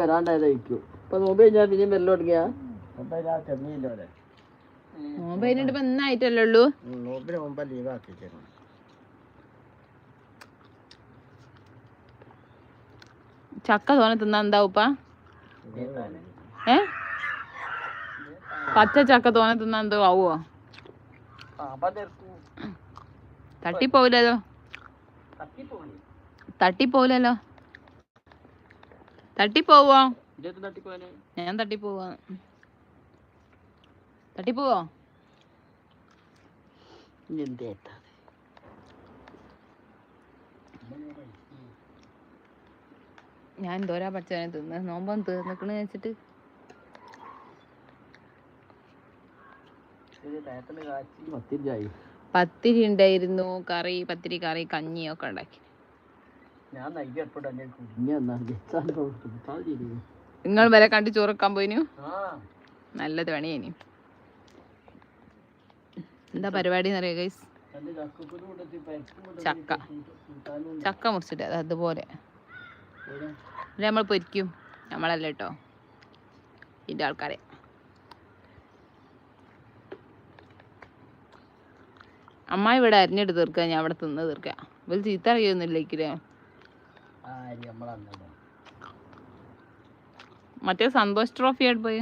വരാണ്ടായതായിരിക്കും ഇപ്പൊ നോമ്പ് കഴിഞ്ഞാൽ പിന്നെയും വരൽ തുടങ്ങിയാ? നോമ്പ് കഴിഞ്ഞിട്ട് ഇപ്പൊ ഇന്നായിട്ടല്ലേ ഉള്ളൂ? നോമ്പിന് മുമ്പ് ലീവാക്കി ചക്ക തോനെ തിന്നാ എന്താ ഉപ്പ? ഏ? പച്ച ചക്ക തോനെ തിന്നാ എന്തോ ആവോ? തട്ടിപ്പോവില്ലല്ലോ? തട്ടിപ്പോവില്ലല്ലോ? തട്ടിപ്പോവോ? ഞാൻ തട്ടിപ്പോവാ. തട്ടിപ്പോവോ? ഞാൻ എന്തോരാ പച്ചവനെ തിന്ന്. നോമ്പം തീർന്നിക്കണ് വെച്ചിട്ട് പത്തിരി ഉണ്ടായിരുന്നു. കറി പത്തിരി കറി കഞ്ഞി ഒക്കെ ഉണ്ടാക്കി. ഞാൻ നിങ്ങൾ വരെ കണ്ട് ചോറക്കാൻ പോയിനു? നല്ലത് വേണേ ഇനി എന്താ പരിപാടി എന്നറിയോ ഗൈസ് ചക്ക. ചക്ക മുറിച്ചിട്ട് അതുപോലെ. നമ്മൾ പൊരിക്കും. നമ്മളല്ല കേട്ടോ. ഇതിന്റെ ആൾക്കാരെ. അമ്മ ഇവിടെ അരിഞ്ഞെടുത്ത് തീർക്കുക ഞാൻ അവിടെ തിന്ന് തീർക്കുക ഇവർ ചീത്ത അറിയൊന്നുമില്ലേക്കില്ലേ മറ്റേ സന്തോഷ് ട്രോഫി ആയിട്ട് പോയി.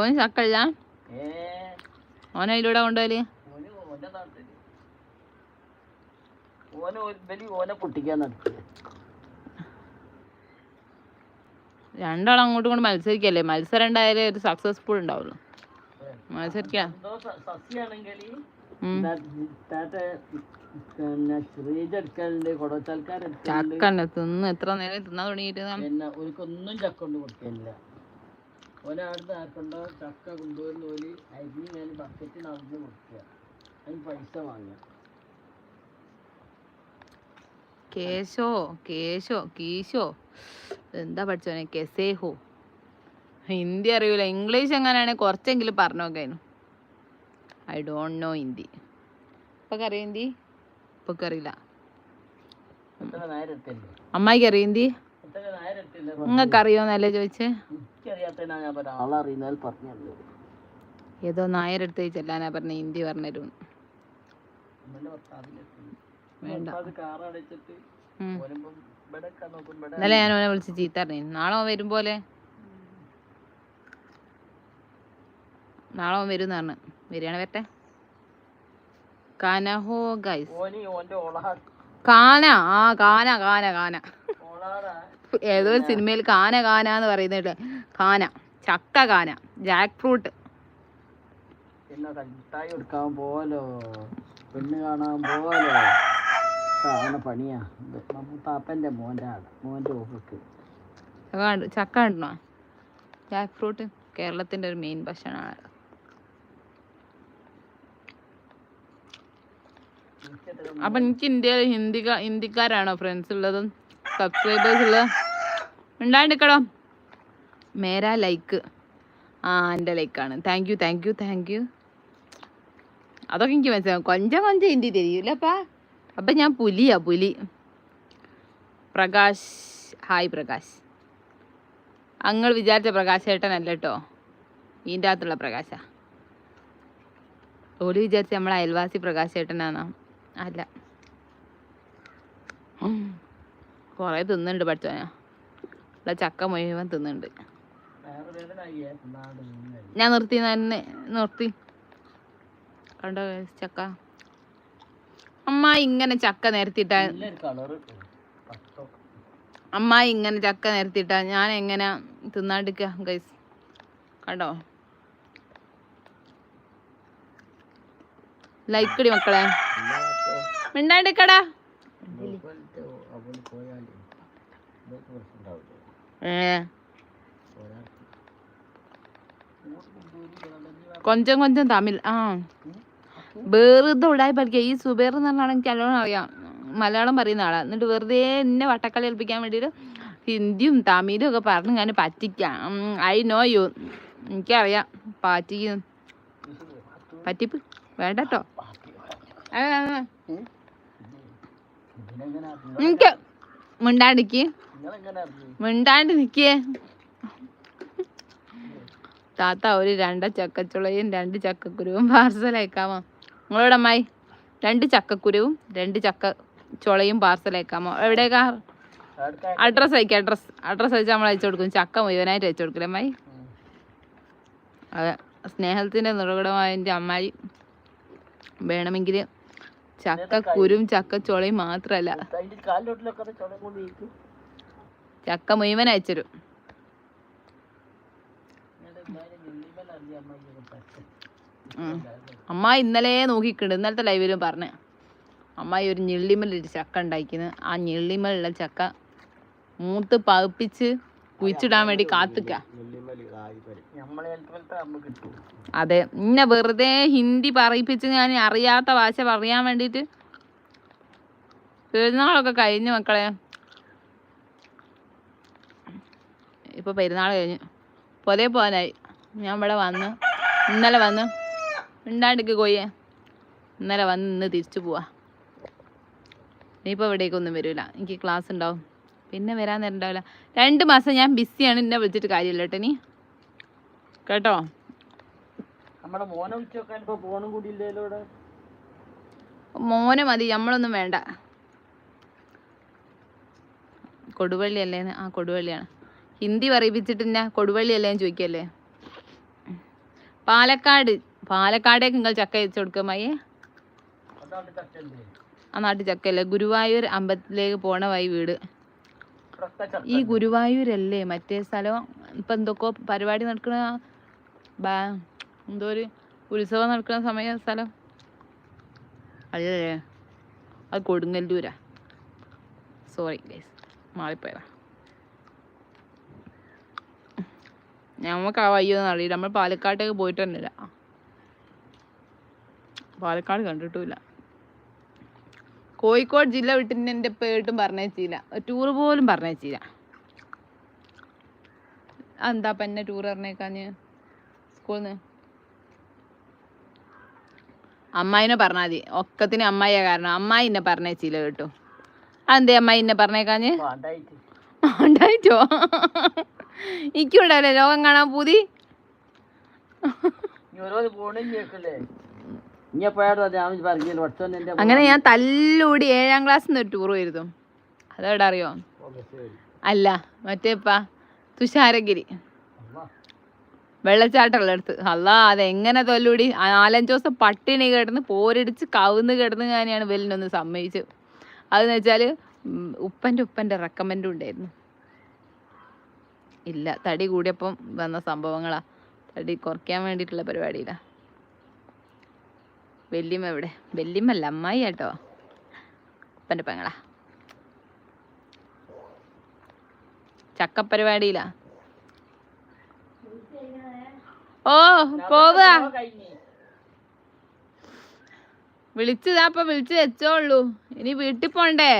ഓന് ചക്കല്ല? ഏ? ഓൻ അതിലൂടെ കൊണ്ടുപോൽ ഓന് പൊട്ടിക്കാൻ നടത്തി രണ്ടാളും അങ്ങോട്ടും ഇങ്ങോട്ടും മത്സരിക്കല്ലേ? മത്സരം ഉണ്ടായാലേ ഒരു സക്സസ്ഫുൾ ഉണ്ടാവുള്ളൂ. മത്സരിക്കാം. എടുക്കലുണ്ട് തിന്ന് എത്ര നേരം തിന്നാൻ തുടങ്ങിയിട്ട്? ഒരിക്കൊന്നും ചക്ക കൊണ്ട് കൊടുക്കില്ല ഒരാടുന്ന് ആർക്കുണ്ടോ ചക്ക കൊണ്ടുവരുന്ന ഒരു അരി ഞാൻ ബക്കറ്റ് നടന്ന് കൊടുക്കുക. അതിന് പൈസ വാങ്ങുക. കേശോ കേശോ കീശോ. എന്താ പഠിച്ചോനെ കെസേഹോ. ഹിന്ദി അറിയൂല. ഇംഗ്ലീഷ് എങ്ങനെയാണെങ്കിൽ കുറച്ചെങ്കിലും പറഞ്ഞു നോക്കായിരുന്നു ഐ ഡോണ്ട് നോ ഹിന്ദി. ഇപ്പൊക്കെ അറിയാം ഹിന്ദി? ഇപ്പൊക്കെ അറിയില്ല. അമ്മായിക്ക് അറിയാം ഹിന്ദി? നിങ്ങൾക്ക് അറിയോന്നല്ലേ ചോദിച്ചേ? ഏതോ നായരെടുത്ത് ചെല്ലാനാ പറഞ്ഞ ഹിന്ദി പറഞ്ഞു വേണ്ട. ഇന്നലെ ഞാൻ ഓനെ വിളിച്ച് ചീത്ത പറഞ്ഞു നാളെ ഓൻ വരും പോലെ നാളെ അവൻ വരും പറഞ്ഞു വരികയാണ് വരട്ടെ. കാനഹോ ഗൈസ് കാന ആ കാന കാന കാന. ഏതോ ഒരു സിനിമയിൽ കാന കാന എന്ന് പറയുന്നുണ്ട് കാന ചക്ക കാന ജാക്ക് ഫ്രൂട്ട് പിന്നെ കണ്ടായി കൊടുക്കാൻ പോലോ പെണ്ണ് കാണാൻ പോലോ കാണ പണിയാ. ഇത് മൂത്താപ്പന്റെ മോന്റെ ആട് മോന്റെ ഓഫിക്ക്. ചക്ക കണ്ടു? ചക്ക കണ്ടോ? ജാക്ക് ഫ്രൂട്ട് കേരളത്തിന്റെ ഒരു മെയിൻ ഭക്ഷണമാണ്. അപ്പൊ എനിക്ക് ഇന്ത്യയിൽ ഹിന്ദിക ഹിന്ദിക്കാരാണോ ഫ്രണ്ട്സ് ഉള്ളതും? സബ്സ്ക്രൈബേഴ്സ് ഉള്ളത് ഉണ്ടാണ്ടിക്കടോ മേരാ ലൈക്ക് ആ എന്റെ ലൈക്കാണ് thank you thank you thank you അതൊക്കെ എനിക്ക് മനസ്സിലാവും. കൊഞ്ചം കൊഞ്ചം ഹിന്ദി തിരിയൂലപ്പാ അപ്പം. ഞാൻ പുലിയാ പുലി. പ്രകാശ് ഹായ് പ്രകാശ്. അങ്ങൾ വിചാരിച്ച പ്രകാശ് ഏട്ടനല്ല കേട്ടോ ഇതിന്റെ അകത്തുള്ള പ്രകാശ. ഓടി വിചാരിച്ച നമ്മളെ അയൽവാസി പ്രകാശ് ഏട്ടനാണോ? അല്ല. കുറേ തിന്നുന്നുണ്ട് പഠിച്ചോനാ ഇവിടെ ചക്ക മുഴുവൻ തിന്നുന്നുണ്ട്. നാട് ഞാൻ നിർത്തി തന്നെ നിർത്തി. കണ്ടോ ചക്ക? അമ്മ ഇങ്ങനെ ചക്ക നിരത്തിട്ട അമ്മ ഇങ്ങനെ ചക്ക നിരത്തിട്ട ഞാൻ എങ്ങനെ തിന്നാണ്ടിക്ക ഗൈസ് കണ്ടോ? ലൈക്കടി മക്കളെ. മിണ്ടാണ്ടിക്കടാ കൊഞ്ചം കൊഞ്ചം തമിഴ് ആ. വെറുതെ ഉടായി പഠിക്കുക ഈ സുബേർ എന്ന് പറഞ്ഞാൽ എനിക്ക് നല്ലോണം അറിയാം. മലയാളം പറയുന്ന ആളാ. എന്നിട്ട് വെറുതെ എന്നെ വട്ടക്കളി ഏൽപ്പിക്കാൻ വേണ്ടിയിട്ട് ഹിന്ദിയും തമിഴും ഒക്കെ പറഞ്ഞ് ഞാൻ പറ്റിക്കാം. ഐ നോ യു എനിക്കറിയാം. പറ്റിക്കും. പറ്റിപ്പ്. വേണ്ടട്ടോ എനിക്ക് മിണ്ടാണ്ടിക്ക് മിണ്ടാണ്ട് നിക്കേ. താത്ത ഒരു രണ്ട ചക്കച്ചുളയും രണ്ട് ചക്കക്കുരുവും പാർസൽ അയക്കാമോ നിങ്ങളോട് അമ്മായി രണ്ട് ചക്കക്കുരുവും രണ്ട് ചക്ക ചുളയും പാർസൽ അയക്കാമോ എവിടേക്കാ അഡ്രസ്സ് അയക്കാം അഡ്രസ് അഡ്രസ്സ് അയച്ചാൽ നമ്മൾ അയച്ചു കൊടുക്കും. ചക്ക മുഴുവനായിട്ട് അയച്ചു കൊടുക്കില്ല അമ്മായി? അതെ. സ്നേഹത്തിന്റെ നിറകുടമായ അമ്മായി വേണമെങ്കിൽ ചക്കക്കുരും ചക്കച്ചോളയും മാത്രല്ല. അതിന്റെ മാത്രല്ല ചക്ക മുഴുവൻ അയച്ചരും. അമ്മ ഇന്നലെ നോക്കിയിട്ടുണ്ട് ഇന്നലത്തെ ലൈവിലും പറഞ്ഞ. അമ്മായി ഒരു ഞെള്ളിമലൊരു ചക്ക ഉണ്ടാക്കിന്ന് ആ ഞെള്ളിമലുള്ള ചക്ക മൂത്ത് പഴുപ്പിച്ച് കുഴിച്ചിടാൻ വേണ്ടി കാത്തുക്ക. അതെ ഇന്നെ വെറുതെ ഹിന്ദി പറയിപ്പിച്ച് ഞാൻ അറിയാത്ത ഭാഷ പറയാൻ വേണ്ടിട്ട്. പെരുന്നാളൊക്കെ കഴിഞ്ഞു മക്കളെ. ഇപ്പൊ പെരുന്നാൾ കഴിഞ്ഞു. പൊലേ പോകാനായി. ഞാൻ ഇവിടെ വന്ന് ഇന്നലെ വന്ന് ഉണ്ടാണ്ടിക്ക് കൊയ്യേ ഇന്നലെ വന്ന് ഇന്ന് തിരിച്ചു പോവാ. ഇനിയിപ്പോൾ ഇവിടേക്കൊന്നും വരില്ല എനിക്ക് ക്ലാസ് ഉണ്ടാവും പിന്നെ വരാൻ നേരം ഉണ്ടാവില്ല. രണ്ട് മാസം ഞാൻ ബിസിയാണ് എന്നെ വിളിച്ചിട്ട് കാര്യമില്ല കേട്ടോ നീ കേട്ടോ? മോന മതി നമ്മളൊന്നും വേണ്ട. കൊടുവള്ളി അല്ലേന്ന് ആ കൊടുവള്ളിയാണ്. ഹിന്ദി പറയിപ്പിച്ചിട്ട് ഞാൻ കൊടുവള്ളി അല്ലേ ചോദിക്കല്ലേ? പാലക്കാട്. പാലക്കാടേക്ക് നിങ്ങൾ ചക്ക അയച്ചു കൊടുക്കുക മയ്യേ ആ നാട്ടിൽ ചക്കയല്ലേ. ഗുരുവായൂർ അമ്പലത്തിലേക്ക് പോണ വഴി വീട്. ഈ ഗുരുവായൂരല്ലേ? മറ്റേ സ്ഥലം ഇപ്പം എന്തൊക്കെ പരിപാടി നടക്കണ ബാ എന്തോ ഒരു ഉത്സവം നടക്കുന്ന സമയ സ്ഥലം. അല്ലേ? അത് കൊടുങ്ങല്ലൂരാ. Sorry guys മാറിപ്പോയതാ. നമുക്ക് ആ വയ്യൊന്നും അറിയില്ല. നമ്മൾ പാലക്കാട്ടേക്ക് പോയിട്ട് തന്നെ ഇല്ല പാലക്കാട് കണ്ടിട്ടുമില്ല. കോഴിക്കോട് ജില്ല വിട്ടിട്ട് എന്റെ പേട്ടും പറഞ്ഞേച്ചില്ല ടൂറ് പോലും പറഞ്ഞേച്ചില്ല എന്താ അപ്പം എന്നെ ടൂർ പറഞ്ഞേക്കാഞ്ഞ്? സ്കൂളിൽ നിന്ന് അമ്മായിനെ പറഞ്ഞാൽ മതി. ഒക്കത്തിന് അമ്മായിയാ കാരണം. അമ്മായി എന്നെ പറഞ്ഞേച്ചില്ല കേട്ടോ. അതെന്തേ അമ്മായി എന്നെ പറഞ്ഞേക്കാഞ്ഞ്? ഉണ്ടായിട്ടോ എനിക്കുണ്ടാവില്ലേ ലോകം കാണാൻ പൂതി. അങ്ങനെ ഞാൻ തല്ലൂടി ഏഴാം ക്ലാസ് നിന്ന് ഒരു ടൂർ പോയിരുന്നു അതെവിടെ അറിയോ? അല്ല മറ്റേപ്പാ തുഷാരഗിരി. വെള്ളച്ചാട്ടമുള്ള അടുത്ത്. അല്ല അതെങ്ങനെ തൊല്ലൂടി? നാലഞ്ചു ദിവസം പട്ടിണി കിടന്ന് പോരടിച്ച് കവുന്ന് കിടന്ന് ഞാനാണ് വെല്ലിനൊന്ന് സമ്മതിച്ചു. അതെന്ന് വെച്ചാൽ ഉപ്പന്റെ ഉപ്പന്റെ റെക്കമെൻഡും ഉണ്ടായിരുന്നു. ഇല്ല തടി കൂടിയപ്പം വന്ന സംഭവങ്ങളാ. തടി കുറയ്ക്കാൻ വേണ്ടിയിട്ടുള്ള പരിപാടിയിലാ. വല്യമ്മ എവിടെ? വല്യമ്മല്ല അമ്മായി കേട്ടോ. ഉപ്പന്റെ പെങ്ങളാ. ചക്കപ്പരിപാടിയിലാ. ഓ പോവാ വിളിച്ചതാ അപ്പൊ വിളിച്ചു വെച്ചോളൂ. ഇനി വീട്ടിൽ പോണ്ടേ?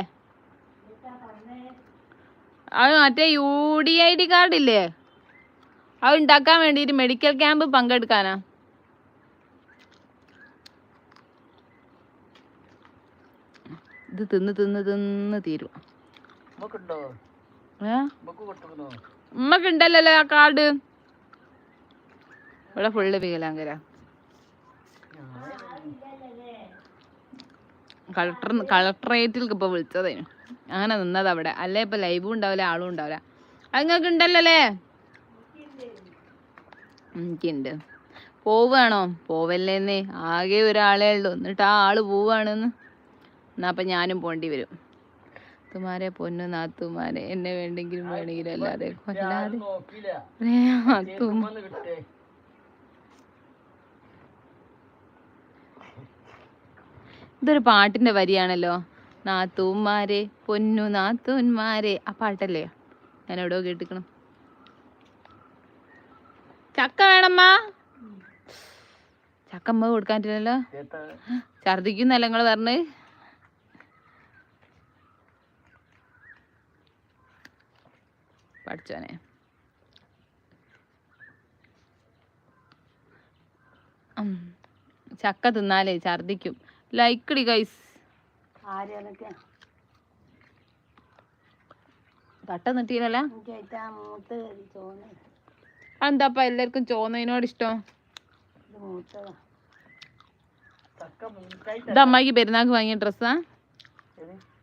അത് മറ്റേ യു ഡി ഐ ഡി കാർഡില്ലേ? അത് ഉണ്ടാക്കാൻ വേണ്ടിയിട്ട് മെഡിക്കൽ ക്യാമ്പ് പങ്കെടുക്കാനാ. ഇത് തിന്ന് തിന്ന് തിന്ന് തീരും. ഉമ്മക്ക് ഉണ്ടല്ലോ ആ കാർഡ്. ഇവിടെ ഫുള്ള് വികലാങ്കര കളക്ടർ കളക്ടറേറ്റിൽ ഇപ്പൊ വിളിച്ചതേനു അങ്ങനെ നിന്നത് അവിടെ. അല്ലേ ഇപ്പൊ ലൈവും ഉണ്ടാവില്ല ആളും ഉണ്ടാവില്ല. അത് നിങ്ങൾക്ക് ഉണ്ടല്ലേ എനിക്കുണ്ട്. പോവുകയാണോ? പോവല്ലേന്നേ. ആകെ ഒരാളേ ഉള്ളൂ. എന്നിട്ട് ആ ആൾ പോവാണെന്ന് എന്നാ അപ്പൊ ഞാനും പോണ്ടി വരും. തുമാരെ പൊന്നു നാത്തുമാരെ എന്നെ വേണ്ടെങ്കിലും വേണമെങ്കിലും അല്ലാതെ കൊല്ലാതെ. ഇതൊരു പാട്ടിന്റെ വരിയാണല്ലോ. നാത്തൂന്മാരെ പൊന്നു നാത്തൂന്മാരെ ആ പാട്ടല്ലേ? ഞാൻ എവിടെയോ കേട്ടിക്കണം ചക്ക വേണമ്മ. ചക്കമ്മ കൊടുക്കാൻ പറ്റില്ലല്ലോ ഛർദിക്കുന്നല്ല നിങ്ങൾ പറഞ്ഞ്? പഠിച്ചോനെ. ചക്ക തിന്നാലേ ഛർദിക്കും ലൈക്ക് ഇടി ഗൈസ് തട്ട ചോന്ന്. എന്താപ്പ എല്ലാവർക്കും ചോന്നതിനോട് ഇഷ്ടം? ഇത് അമ്മായിക്ക് പെരുന്നാൾക്ക് വാങ്ങിയ ഡ്രസ്സാ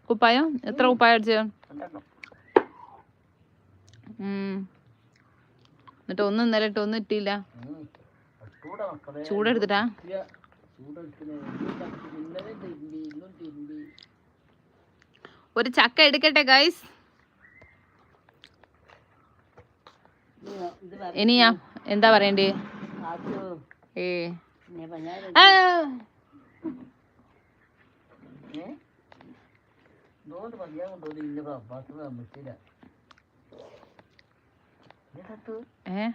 കുപ്പായം? എത്ര കുപ്പായം അടിച്ചോ. എന്നിട്ട് ഒന്നും ഇന്നലെ ഇട്ട് ഒന്നും ഇട്ടില്ല. ചൂടെടുത്തിട്ടാ? ഒരു ചക്ക എടുക്കട്ടെ ഗൈസ് ഇനിയാ എന്താ പറയണ്ടേ? ഏ. ഇന്ന് മതിയാ കൊണ്ടുപോയി ഏ?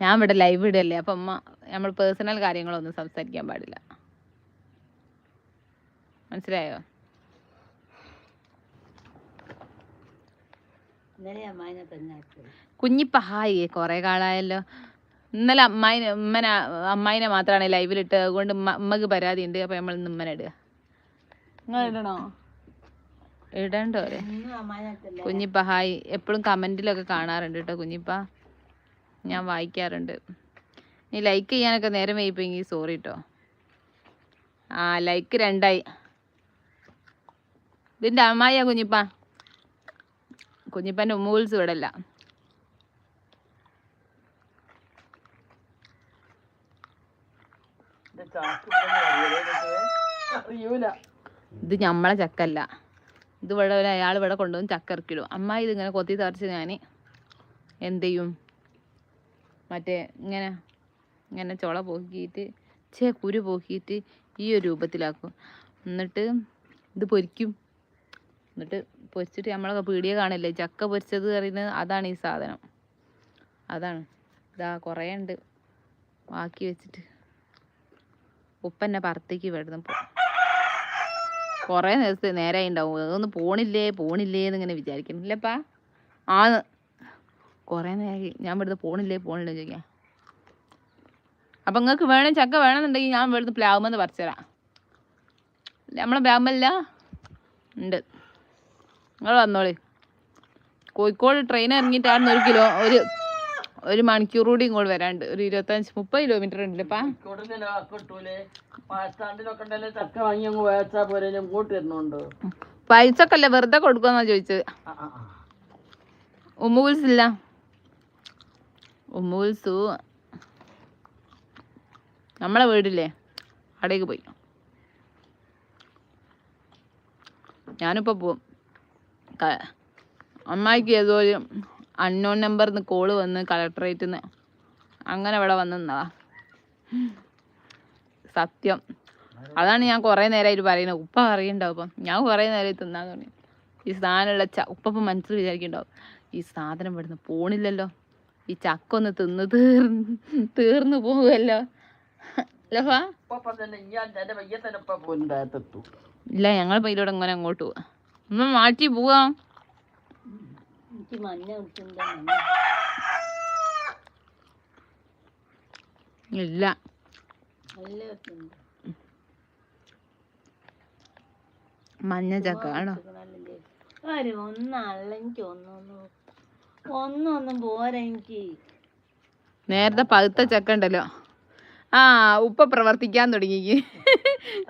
ഞാൻ ഇവിടെ ലൈവ് ഇടല്ലേ അപ്പൊ അമ്മ നമ്മൾ പേഴ്സണൽ കാര്യങ്ങളൊന്നും സംസാരിക്കാൻ പാടില്ല. മനസ്സിലായോ? കുഞ്ഞിപ്പ ഹായ് കൊറേ കാളായല്ലോ ഇന്നലെ അമ്മായിനെ ഉമ്മന അമ്മായിനെ മാത്രമാണ് ലൈവിലിട്ട് അതുകൊണ്ട് ഉമ്മ ഉമ്മക്ക് പരാതി ഉണ്ട് അപ്പൊ നമ്മൾ ഇന്ന് ഉമ്മനെ ഇടുക. നിങ്ങൾ ഇടണോ? ഇടണ്ടോ അല്ലേ ഇന്നും അമ്മായിനത്തല്ലേ കുഞ്ഞിപ്പ ഹായ്. എപ്പോഴും കമന്റിലൊക്കെ കാണാറുണ്ട് കേട്ടോ കുഞ്ഞിപ്പ. ഞാൻ വായിക്കാറുണ്ട്. നീ ലൈക്ക് ചെയ്യാനൊക്കെ നേരം വൈപ്പെങ്കിൽ സോറി കേട്ടോ ആ ലൈക്ക് രണ്ടായി. ഇതിന്റെ അമ്മായിയാ കുഞ്ഞിപ്പ. കുഞ്ഞിപ്പന്റെ ഉമ്മൂൽസ് ഇവിടെ അല്ല ഇത് ഞമ്മളെ ചക്കല്ല. ഇത് ഇവിടെ ഒരു അയാൾ ഇവിടെ കൊണ്ടുവന്ന് ചക്ക ഇറക്കിയിടും അമ്മ ഇതിങ്ങനെ കൊത്തി തറച്ച് ഞാൻ എന്ത് ചെയ്യും മറ്റേ ഇങ്ങനെ ഇങ്ങനെ ചുള പോക്കിയിട്ട് ചേ കുരു പോക്കിയിട്ട് ഈ ഒരു രൂപത്തിലാക്കും. എന്നിട്ട് ഇത് പൊരിക്കും. എന്നിട്ട് പൊരിച്ചിട്ട് നമ്മളൊക്കെ പീടിയ കാണില്ലേ? ചക്ക പൊരിച്ചത് പറയുന്നത് അതാണ് ഈ സാധനം. അതാണ്. ഇതാ കുറേ ഉണ്ട്. ബാക്കി വെച്ചിട്ട് ഉപ്പന്നെ പറത്തേക്ക് വരുന്നപ്പോൾ കുറേ നേരത്തെ നേരമായി ഉണ്ടാവും അതൊന്ന് പോണില്ലേ? പോണില്ലേ എന്നിങ്ങനെ വിചാരിക്കണം ഇല്ലപ്പാ. ആന്ന് കുറേ നേരമായി ഞാൻ ഇവിടുന്ന് പോണില്ലേ? പോണില്ലേ ചോദിക്കാം. അപ്പം നിങ്ങൾക്ക് വേണം ചക്ക വേണമെന്നുണ്ടെങ്കിൽ ഞാൻ ഇവിടുന്ന് പ്ലാവുമെന്ന് പറിച്ചുതരാം നമ്മളെ പ്ലാവുമല്ല? ഉണ്ട്. നിങ്ങൾ വന്നോളി. കോഴിക്കോട് ട്രെയിൻ ഇറങ്ങിയിട്ടാണ് ഒരു കിലോ ഒരു ഒരു മണിക്കൂർ കൂടി ഇങ്ങോട്ട് വരാണ്ട്. ഒരു ഇരുപത്തഞ്ച് മുപ്പത് കിലോമീറ്റർ ഉണ്ടല്ലപ്പാ പൈസ ഒക്കെ അല്ലേ വെറുതെ കൊടുക്കുമെന്നാ ചോദിച്ചത്? വിളിച്ചില്ല വിളിച്ചു ഇല്ല. ഉമ്മൂൽസു നമ്മളെ വീടില്ലേ? അവിടേക്ക് പോയി. ഞാനിപ്പോൾ പോവും. അമ്മായിക്ക് ഏതോ ഒരു അൺനോൺ നമ്പറിൽ നിന്ന് കോൾ വന്ന് കളക്ടറേറ്റിൽ നിന്ന് അങ്ങനെ ഇവിടെ വന്ന് നിന്നതാ. സത്യം. അതാണ് ഞാൻ കുറേ നേരമായിട്ട് പറയുന്നത്. ഉപ്പ അറിയണ്ടാവും അപ്പം ഞാൻ കുറേ നേരമായി തിന്നാൻ തുടങ്ങി ഈ സാധനമുള്ള ച ഉപ്പ ഇപ്പം മനസ്സിൽ വിചാരിക്കണ്ടാവും ഈ സാധനം ഇവിടുന്ന് പോണില്ലല്ലോ. ഈ ചക്ക ഒന്ന് തിന്ന് തീർന്ന് തീർന്നു പോകുമല്ലോ ഇല്ല ഞങ്ങൾ ഇതിലൂടെ ഇങ്ങനെ അങ്ങോട്ട് പോവാ. ഒന്ന് മാറ്റി പോവാം. എനിക്ക് മഞ്ഞ കുത്തുണ്ട് ഇല്ല. മഞ്ഞ ചക്ക ആണോ ഒരു ഒന്നല്ല എനിക്ക് ഒന്നൊന്നും. ഒന്നൊന്നും പോരാ എനിക്ക്. നേരത്തെ പഴുത്ത ചക്ക ഉണ്ടല്ലോ ആ ഉപ്പ പ്രവർത്തിക്കാൻ തുടങ്ങി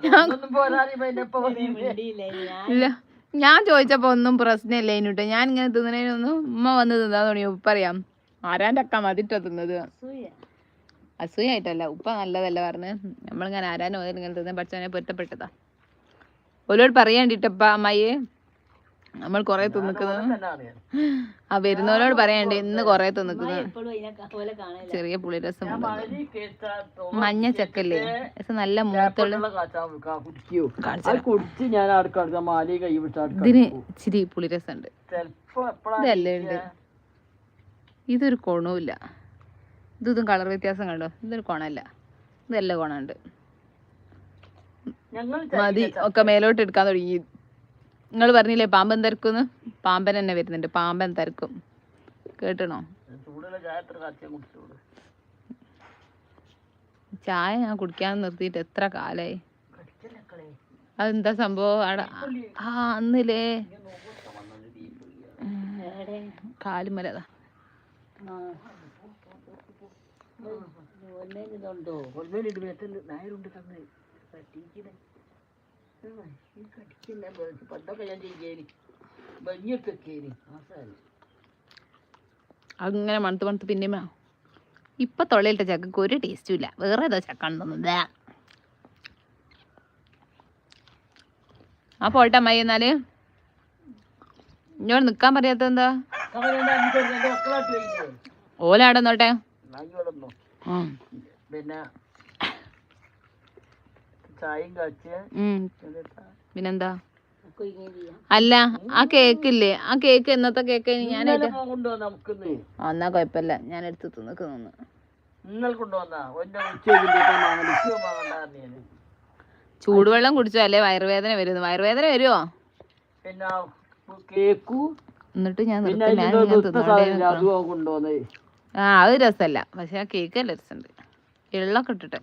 ഞാൻ ഇല്ല. ഞാൻ ചോദിച്ചപ്പോ ഒന്നും പ്രശ്നമില്ല ഇനിട്ട്. ഞാൻ ഇങ്ങനെ തിന്നണേനൊന്നും ഉമ്മ വന്ന് തിന്നാൻ തുടങ്ങി. ഉപ്പറിയാം ആരാന്റെ അക്ക മതിട്ടോ തിന്നത്? അസൂയ. അസൂയായിട്ടല്ല ഉപ്പ നല്ലതല്ല പറഞ്ഞ്. നമ്മളിങ്ങനെ ആരാനോ ഇങ്ങനെ തിന്നാൻ പഠിച്ചവനെ പൊരുത്തപ്പെട്ടതാ. ഓരോട് പറയാണ്ടിട്ടപ്പ അമ്മായി നമ്മൾ കൊറേ തിന്നിക്കുന്നത്. ആ വരുന്നവരോട് പറയണ്ടേ ഇന്ന് കൊറേ തിന്നിക്കുന്നത് പോലെ ചെറിയ പുളിരസം. മഞ്ഞ ചക്കല്ലേ? രസം നല്ല മൂത്തുള്ള ഇതിന് ഇച്ചിരി പുളിരസം ഉണ്ട് ഇതല്ലേ ഉണ്ട് ഇതൊരു കോണവുമില്ല. ഇതും കളർ വ്യത്യാസം കണ്ടോ? ഇതൊരു കൊണല്ല ഇതെല്ലാം കോണുണ്ട് ഞങ്ങൾ മതി ഒക്കെ മേലോട്ട് എടുക്കാൻ തുടങ്ങി. നിങ്ങൾ പറഞ്ഞില്ലേ പാമ്പൻ തിരക്കുന്ന് പാമ്പൻ തന്നെ വരുന്നുണ്ട് പാമ്പൻ തിരക്കും കേട്ടണോ ചായ ഞാൻ കുടിക്കാൻ നിർത്തിയിട്ട് എത്ര കാലായി അതെന്താ സംഭവം അവിടെ ആ അന്നില്ലേ കാലുമലതാ ആ ഒന്നേ ഇതുണ്ടോ നായരുണ്ട് തന്നെ ഈ കടിക്കില്ല പണ്ടൊക്കെ ഞാൻ ചെയ്യേനി ബനിയൊക്കെ കേനി ആസാരി അങ്ങനെ മണത്ത് മണത്ത് പിന്നെ ഇപ്പൊ തൊള്ളയിലിട്ട ചക്കക്ക് ഒരു ടേസ്റ്റും ഇല്ല. വേറെ ഏതോ ചക്ക ഉണ്ടെന്നത് ആ പോട്ടെ അമ്മായി എന്നാൽ. ഇങ്ങോട്ട് നിക്കാൻ പറയാത്ത എന്താ? അവരെന്താ എനിക്ക് എന്റെ മക്കളാട്ട് കഴിക്കോ ഓലാടെ നോട്ടെ നായിയോടൊന്നോ പിന്നെ പിന്നെന്താ? അല്ല ആ കേക്ക് ഇല്ലേ ആ കേക്ക് എന്നത്തെ കേക്ക് ഞാൻ എന്നാ കൊഴപ്പല്ല. ഞാൻ എടുത്ത് തിന്നിക്കുന്നു ചൂടുവെള്ളം കുടിച്ചോ. അല്ലേ വയറുവേദന വരുന്നു. വയറുവേദന വരുമോ കേക്കു. എന്നിട്ട് ഞാൻ നിർത്തി. ഞാൻ ആ അത് രസമല്ല. പക്ഷെ ആ കേക്ക് നല്ല രസമുണ്ട്. എള്ളൊക്കെ ഇട്ടിട്ട്.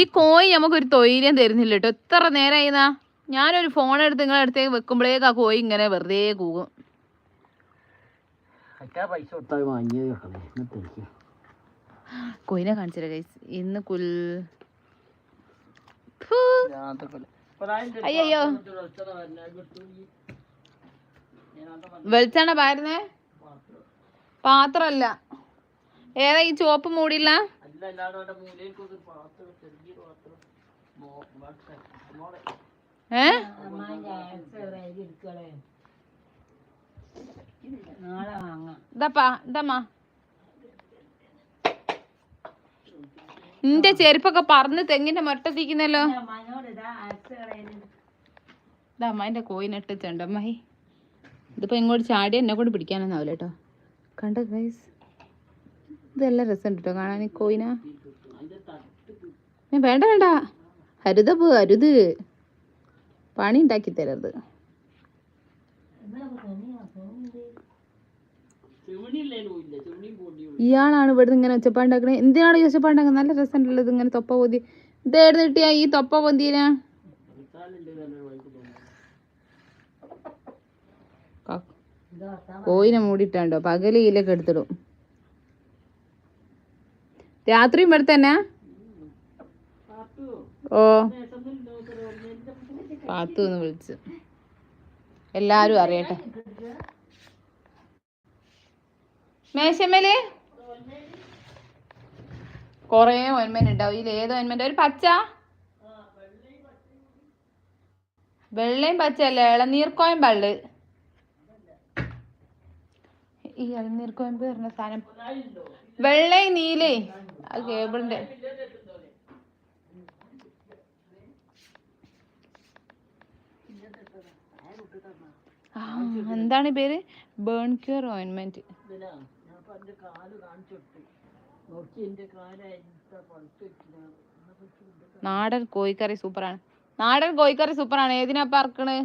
ഈ കോഴി നമുക്കൊരു തൊയിര്യം തരുന്നില്ല കേട്ടോ എത്ര നേരമായിന്നാ ഞാനൊരു ഫോൺ എടുത്ത് നിങ്ങളെ അടുത്തേക്ക് വെക്കുമ്പോഴേക്ക് ആ കോഴി ഇങ്ങനെ വെറുതെ കൂകും. കൊയിനെ കാണിച്ചില്ല ഗൈസ് ഇന്ന് കുൽ ഫൂ. വെളിച്ചെണ്ണ പാരുന്നേ? പാത്രല്ല ഏതാ ഈ ചുവപ്പ് മൂടില്ല അല്ല അല്ലാതെ അവിടെ പാത്രം ചെറിയൊരു പാത്രം. മോ- വാട്ടെ. മോളെ ഏ? ഇതാപ്പാ ഇതമ്മ നിന്റെ ചെരുപ്പൊക്കെ പറന്ന് തെങ്ങിന്റെ മുരട്ടത്തിക്കുന്നല്ലോ ഇതാ അമ്മ എന്റെ ഇതാ അമ്മായിന്റെ കോയിനിട്ടിട്ടുണ്ട് അമ്മായി ഇതിപ്പോ ഇങ്ങോട്ട് ചാടി എന്നെ കൊണ്ട് പിടിക്കാനൊന്നാവില്ല കേട്ടോ കണ്ട ഗൈസ് ഇതെല്ലാം രസമുണ്ട് കേട്ടോ കാണാൻ കോയിന. വേണ്ട വേണ്ട. പോ അരുത്. പണി ഉണ്ടാക്കി തരരുത്. ഇയാളാണ് ഇവിടുന്ന് ഇങ്ങനെ ഒച്ചപ്പാണ്ടാക്കണേ എന്തിനാണ് ഒച്ചപ്പാണ്ടാക്കുന്നത് നല്ല രസമുണ്ടല്ലോ ഇത് ഇങ്ങനെ തൊപ്പ പൊന്തി. ഇതേടുന്ന് കിട്ടിയാ ഈ തൊപ്പ പൊന്തിനാ? കോയിനെ മൂടിയിട്ടാണ്ടോ? പകൽ ഇതിലൊക്കെ എടുത്തിടും. രാത്രിയും ഇവിടെ ഓ. പാത്തു എന്ന് വിളിച്ച്. എല്ലാരും അറിയട്ടെ. മേശമേൽ കൊറേ ഓൻമെന്റ് ഉണ്ടാവും. ഇതിൽ ഏത് ഓൻമെന്റ് ഒരു പച്ച? വെള്ളയും പച്ചയല്ല? ഇളനീർക്കോയമ്പള്ള് ഈ ഇളനീർക്കോയമ്പ് പറഞ്ഞ സാധനം. വെള്ളേ നീലേ. ആ കേബിളിന്റെ എന്താണ് പേര്? ബേൺ ക്യൂർ ഓയിൻമെന്റ് നാടൻ കോഴിക്കറി സൂപ്പറാണ്. നാടൻ കോഴിക്കറി സൂപ്പറാണ്. ഏതിനാ പറക്കണ്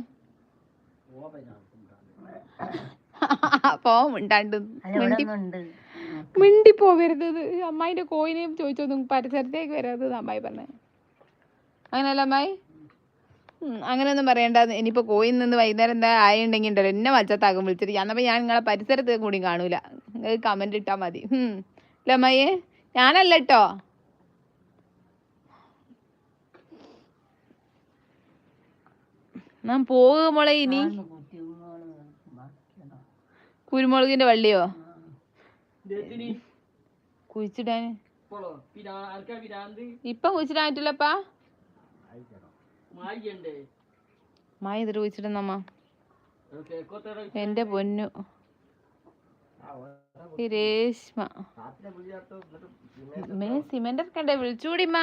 പോവും മിണ്ടാണ്ട് മിണ്ടി മിണ്ടി പോവരുത് അമ്മായിന്റെ കോയിനെയും ചോദിച്ചൊന്നും പരിസരത്തേക്ക് വരാത്തത് അമ്മായി പറഞ്ഞ. അങ്ങനെയല്ല അമ്മായി? ഉം, അങ്ങനെയൊന്നും പറയണ്ട. ഇനിയിപ്പോ കോയിൽ നിന്ന് വൈകുന്നേരം എന്താ ആയുണ്ടെങ്കിൽ ഉണ്ടല്ലോ. എന്നെ വച്ചത്താകും വിളിച്ചിട്ട്. എന്നപ്പോ ഞാൻ നിങ്ങളെ പരിസരത്ത് കൂടി കാണൂല. നിങ്ങൾക്ക് കമന്റ് ഇട്ടാ മതി. ഉം. അല്ലേ അമ്മായിയെ? ഞാനല്ല കേട്ടോ ഞാൻ പോകുമ്പോളെ ഇനി. കുരുമുളകിന്റെ വള്ളിയോ? പിരാന്ത്? ഇപ്പൊ കുഴിച്ചിടാൻ മായിക്കണ്ടേ? മായ ഇതിട്ട് കുഴിച്ചിടുന്നമ്മ? അത് എന്റെ പൊന്നു. രേഷ്മ. മേ സിമെന്റ് ഇറക്കണ്ടേ വിളിച്ചുകൂടിമ്മ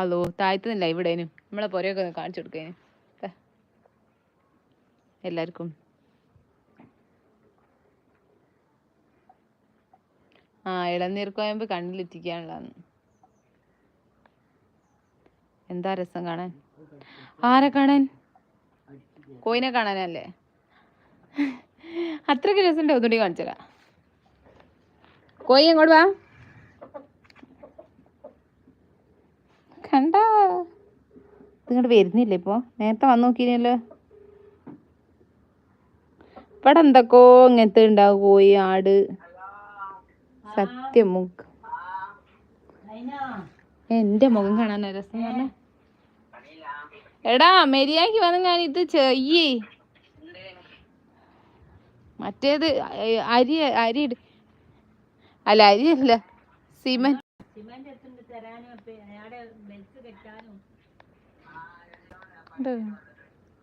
അല്ലോ താഴ്ത്തുന്നില്ല ഇവിടേനും നമ്മളെ പുരയൊക്കെ കാണിച്ചു കൊടുക്കേനും. എല്ലാവർക്കും. ആ ഇളനീർ കോയമ്പ് കണ്ണിലെത്തിക്കാനുള്ളതാണ്. എന്താ രസം കാണാൻ? ആരെ കാണാൻ? കോയിനെ കാണാനല്ലേ? അത്രയ്ക്ക് രസമുണ്ട് ഒന്നുകൂടി കാണിച്ചാ കോയി അങ്ങോട്ട് വാ. കണ്ടോ? ഇങ്ങോട്ട് വരുന്നില്ല ഇപ്പോ? നേരത്തെ വന്നു നോക്കിയില്ലല്ലോ. ഇവിടെ എന്തൊക്കെയോ ഇങ്ങനത്തെ ഉണ്ടാവും കോയി ആട്. സത്യം മുഖം എന്റെ മുഖം കാണാൻ രസം പറഞ്ഞ എടാ മെരിയാക്കി വന്ന് ഞാൻ ഇത് ചെയ്യേ. മറ്റേത് അരി അരി അല്ല അരി അല്ല സിമന്റ്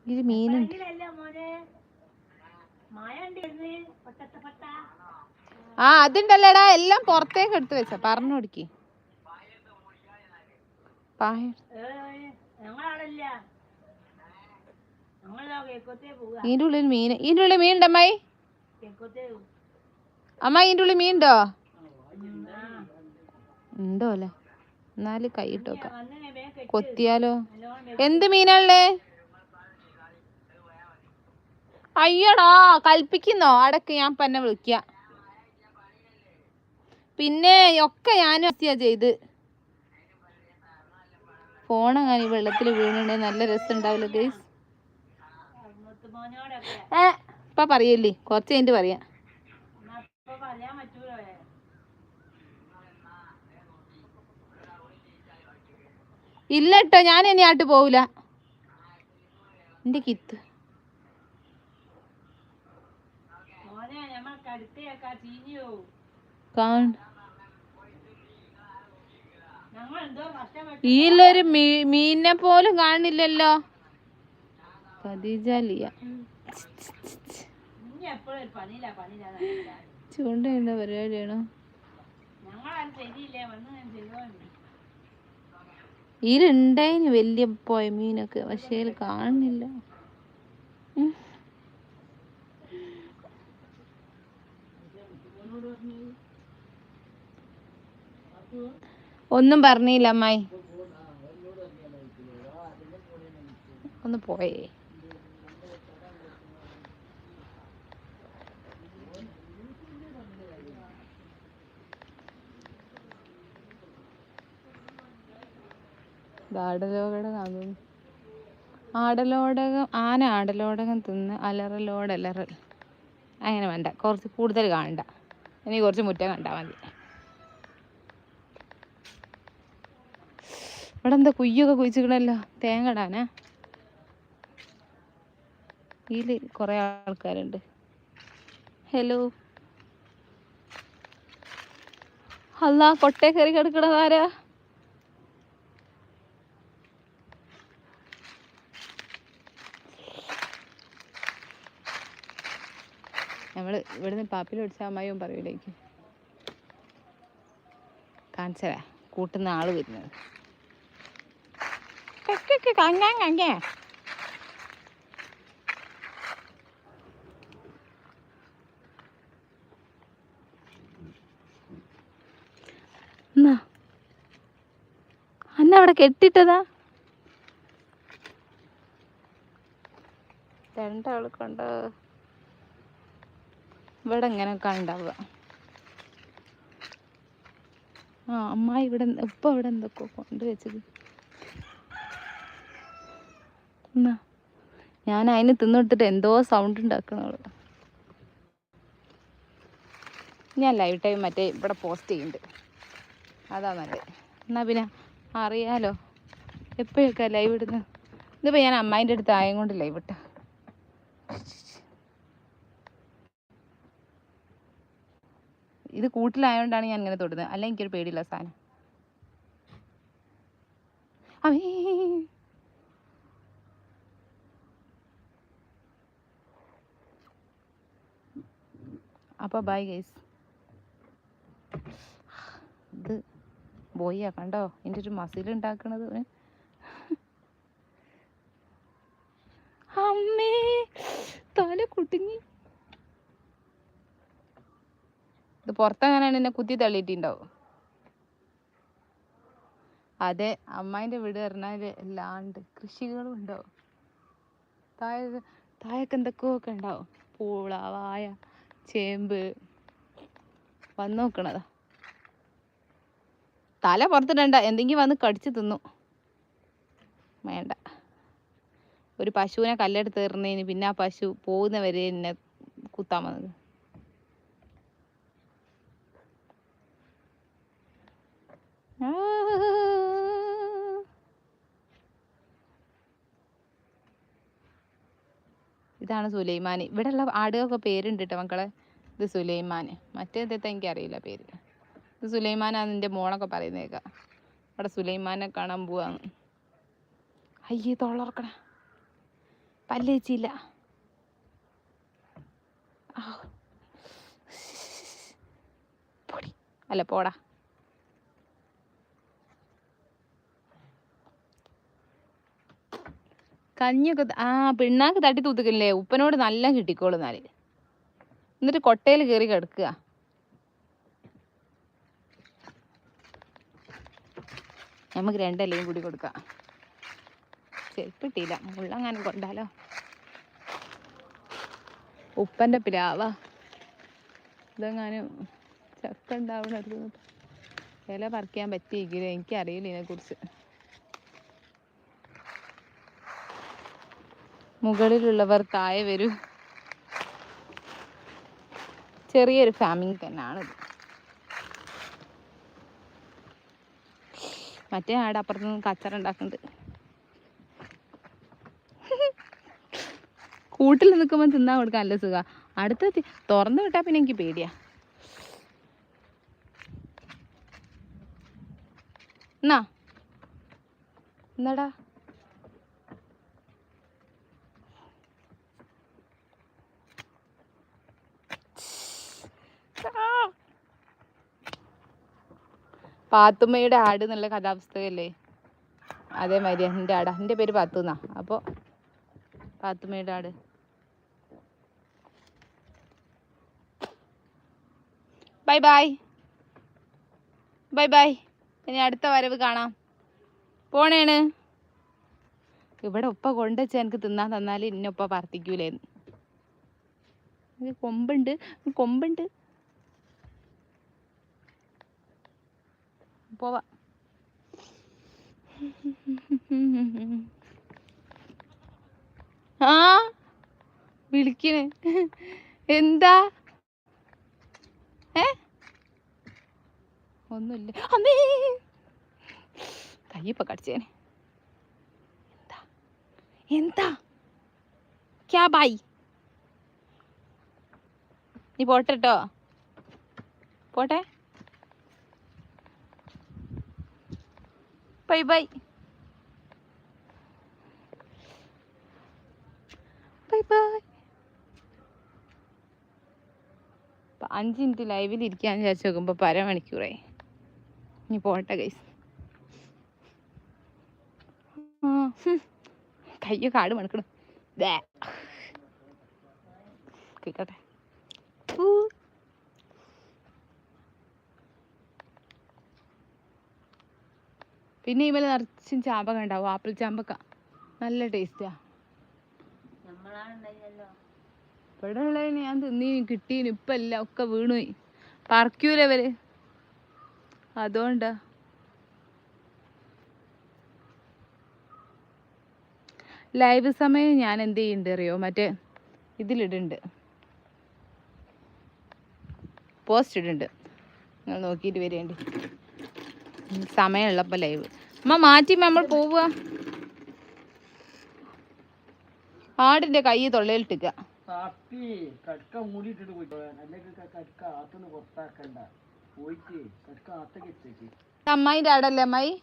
ഇത് മീനുണ്ട്. മഴ ആ അതുണ്ടല്ലടാ എല്ലാം പുറത്തേക്ക് എടുത്ത് വെച്ച. പറഞ്ഞു കൊടുക്കി. പോവുക. ഉള്ളിൽ മീൻ ഇതിന്റെ ഉള്ളിൽ മീൻ ഉണ്ടോ അമ്മായി? അമ്മ ഇതിന്റെ ഉള്ളിൽ മീൻ ഉണ്ടോ? ഉണ്ടോ? അല്ലേ? എന്നാൽ കൈ കൊത്തിയാലോ? എന്ത് മീനാണല്ലേ അയ്യടാ കൽപ്പിക്കുന്നോ? അടക്ക് ഞാൻ പന്നെ വിളിക്ക പിന്നെ ഒക്കെ ഞാനും എത്തിയാ ചെയ്ത്. ഫോണങ്ങനെ വെള്ളത്തിൽ വീണിട്ടുണ്ടെങ്കിൽ നല്ല രസം ഉണ്ടാവില്ല ഗൈസ് ഏ ഇപ്പൊ പറയല്ലേ കുറച്ച് കഴിഞ്ഞിട്ട് പറയാം. ഇല്ല കേട്ടോ ഞാൻ ഇനി ആട്ട് പോവില്ല എന്റെ കിത്ത്. മോനെ നമ്മൾ ചീഞ്ഞു കാണ ഈലൊരു മീ മീനിനെ പോലും കാണില്ലല്ലോ ഖദീജ ലിയ ഇനി എപ്പോഴും ഒരു പണിയില്ല പണിയില്ല ചൂണ്ടയുണ്ട പരിപാടിയാണോ? ഇതിലുണ്ടായിന് വലിയ പോയ മീനൊക്കെ പക്ഷേ ഇതിൽ കാണുന്നില്ല. ഉം. ഒന്നും പറഞ്ഞില്ല അമ്മായി. ഒന്ന് പോയേ. ആടലോടകം ആടലോടകം ആന ആടലോടകം തിന്ന് അലറലോടലറൽ. അങ്ങനെ വേണ്ട കുറച്ച് കൂടുതൽ കാണണ്ട. ഇനി കുറച്ച് മുറ്റം കണ്ടാൽ മതി. ഇവിടെ എന്താ കുയ്യൊക്കെ കുഴിച്ചിക്കണല്ലോ തേങ്ങ ഇടാനാ? ഇതിൽ കുറേ ആൾക്കാരുണ്ട്. ഹലോ അല്ല കൊട്ടേ കയറി കിടക്കണതാരാ നമ്മൾ ഇവിടുന്ന് പാപ്പിൽ പിടിച്ച അമ്മായിയും പറയൂലേക്ക് കാണിച്ചരാ. കൂട്ടുന്ന ആൾ വരുന്നത്. കക്കക്ക് കങ്ങാൻ കങ്ങേ എന്നാ? അന്ന അവിടെ കെട്ടിട്ടതാ? രണ്ടാൾ കണ്ടോ. ഇവിടെ ഇങ്ങനെയൊക്കെ ഉണ്ടാവുക. ആ അമ്മായി ഇവിടെ ഉപ്പ ഇവിടെ എന്തൊക്കെ കൊണ്ടുവച്ചത് ഞാൻ അതിന് തിന്നെടുത്തിട്ട് എന്തോ സൗണ്ട് ഉണ്ടാക്കണവൾ ഞാൻ ലൈവ് ടൈം മറ്റേ ഇവിടെ പോസ്റ്റ് ചെയ്യുന്നുണ്ട് അതാ നല്ലത്. എന്നാ പിന്നെ അറിയാലോ. എപ്പോഴൊക്കെ ലൈവ് ഇടുന്നു? ഇതിപ്പോൾ ഞാൻ അമ്മായിന്റെ അടുത്ത് ആയം കൊണ്ട് ലൈവ് ഇട്ട. ഇത് കൂട്ടിലായതുകൊണ്ടാണ് ഞാൻ ഇങ്ങനെ തൊടുന്നത് അല്ലെങ്കിൽ എനിക്കൊരു പേടിയില്ല സാധനം അമ്മേ. അപ്പോൾ ബൈ ഗൈസ് ഇത് ബോയിയാ കണ്ടോ? എന്റെ ഒരു മസിൽ ഉണ്ടാക്കണത് അമ്മേ തല കുടുങ്ങി. ഇത് പുറത്തെങ്ങനെയാണ് എന്നെ കുത്തി തള്ളിയിട്ടുണ്ടാവും? അതെ അമ്മായിന്റെ വീട് പറഞ്ഞാൽ എല്ലാണ്ട് കൃഷികളും ഉണ്ടാവും. താഴെ താഴേക്ക് എന്തൊക്കെയൊക്കെ ഉണ്ടാവും. പൂള വായ ചേമ്പ്. വന്നു നോക്കണതാ. തല പുറത്തിടണ്ട. എന്തെങ്കിലും വന്ന് കടിച്ചു തിന്നു. വേണ്ട. ഒരു പശുവിനെ കല്ലെടുത്ത് എറിഞ്ഞതിന് പിന്നെ ആ പശു പോകുന്നവരെ എന്നെ കുത്താൻ വന്നത്. ഇതാണ് സുലൈമാൻ ഉള്ള ആടുകൾക്ക് പേരുണ്ട് കേട്ടോ മക്കളെ? ഇത് സുലൈമാൻ മറ്റേതത്തെ എനിക്കറിയില്ല പേര് ഇത് സുലൈമാനാണ് എന്റെ മോളൊക്കെ പറയുന്നേക്ക അവിടെ സുലൈമാനെ കാണാൻ പോവാന്ന് അയ്യേ തൊള്ളറക്കണ പല്ലേച്ചില്ല അല്ല പോടാ. കഞ്ഞിയൊക്കെ ആ പിണ്ണാക്ക് തട്ടി തൂത്തിക്കില്ലേ? ഉപ്പനോട് നല്ല കിട്ടിക്കോളും എന്നാൽ. എന്നിട്ട് കൊട്ടയിൽ കയറി കിടക്കുക. നമുക്ക് രണ്ടല്ലയും കൂടി കൊടുക്കാം. കിട്ടിയില്ല. മുള്ളങ്ങാനും കൊണ്ടാലോ. ഉപ്പന്റെ പിലാവാ. ഇതെങ്ങാനും ചക്ക ഉണ്ടാവണത് ഇല പറിക്കാൻ പറ്റിയെങ്കിലും എനിക്കറിയില്ല ഇതിനെക്കുറിച്ച്. മുകളിലുള്ളവർ താഴെ വരൂ. ചെറിയൊരു ഫാമിംഗ് തന്നെയാണിത് മറ്റേ ആട് അപ്പുറത്ത് നിന്ന് കച്ചറ ഉണ്ടാക്കുന്നുണ്ട്. കൂട്ടിൽ നിൽക്കുമ്പോൾ തിന്നാൻ കൊടുക്കാൻ നല്ല സുഖ. അടുത്ത തുറന്നു വിട്ടാൽ പിന്നെ എനിക്ക് പേടിയാ. എന്നാ? എന്നാടാ? പാത്തുമ്മയുടെ ആട് എന്നുള്ള കഥാപുസ്തകമല്ലേ അതേമാതിരി എന്റെ ആടാ. എന്റെ പേര് പാത്തു എന്നാ അപ്പോൾ പാത്തുമ്മയുടെ ആട്. ബൈ ബൈ ബൈ ബൈ ഇനി അടുത്ത വരവ് കാണാം. പോണേണ്. ഇവിടെ ഉപ്പ കൊണ്ടുവച്ച എനിക്ക് തിന്നാൻ തന്നാൽ ഇന്നൊപ്പ പ്രാർത്ഥിക്കൂലേന്ന്. കൊമ്പുണ്ട്. കൊമ്പുണ്ട്. പോവാ. ആ വിളിക്കണ്. എന്താ? ഏ? ഒന്നുമില്ല. അമ്മേ! കയ്യപ്പ കടിച്ചേനെ. എന്താ? എന്താ? ക്യാ ബായി. നീ പോട്ടെ ട്ടോ പോട്ടെ. Bye bye. Bye bye. അഞ്ച് മിനിറ്റ് ലൈവിൽ ഇരിക്കാന്ന് വിചാരിച്ച് നോക്കുമ്പോൾ പര മണിക്കൂറായി ഇനി പോട്ടെ ഹും. കയ്യോ കാട് മണക്കണം. കേക്കട്ടെ. പിന്നെ ഇവൽ നിറച്ചും ചാമ്പക്ക ഉണ്ടാവും. ആപ്പിൾ ചാമ്പക്ക. നല്ല ടേസ്റ്റാ. ഇവിടെ ഉള്ളതിന് ഞാൻ തിന്നീന് കിട്ടീന് ഇപ്പം എല്ലാം ഒക്കെ വീണുപോയി. പറിക്കൂല ഇവർ അതുകൊണ്ടാ. ലൈവ് സമയം ഞാൻ എന്ത് ചെയ്യുന്നുണ്ട് അറിയോ? മറ്റേ ഇതിലിടുണ്ട്. പോസ്റ്റ് ഇടുന്നുണ്ട് നിങ്ങൾ നോക്കിയിട്ട് വരേണ്ടി. സമയമുള്ളപ്പോൾ ലൈവ്. അമ്മ മാറ്റി നമ്മൾ പോവുക. ആടിന്റെ കൈ തൊള്ളയിലിട്ടിക്ക അമ്മായിന്റെ ആടല്ലേ അമ്മായി?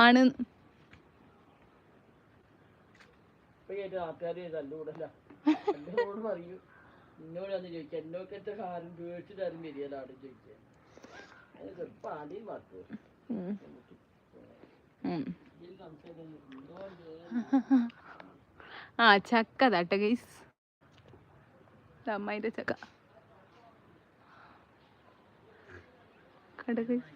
ആണ്. എന്നോട് പറയൂ. എന്നോട് അന്ന് ചോദിച്ചു എന്നോക്കത്തെ കാര്യം പേടിച്ചിട്ട് ആരും വരികയിലാണ് ചോദിക്കാൻ. ആ ചക്ക തട്ട ഗൈസ് അമ്മായിന്റെ ചക്ക. കട ഗൈസ്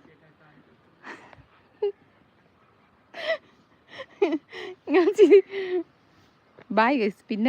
ബൈ ഗൈസ് പിന്നെ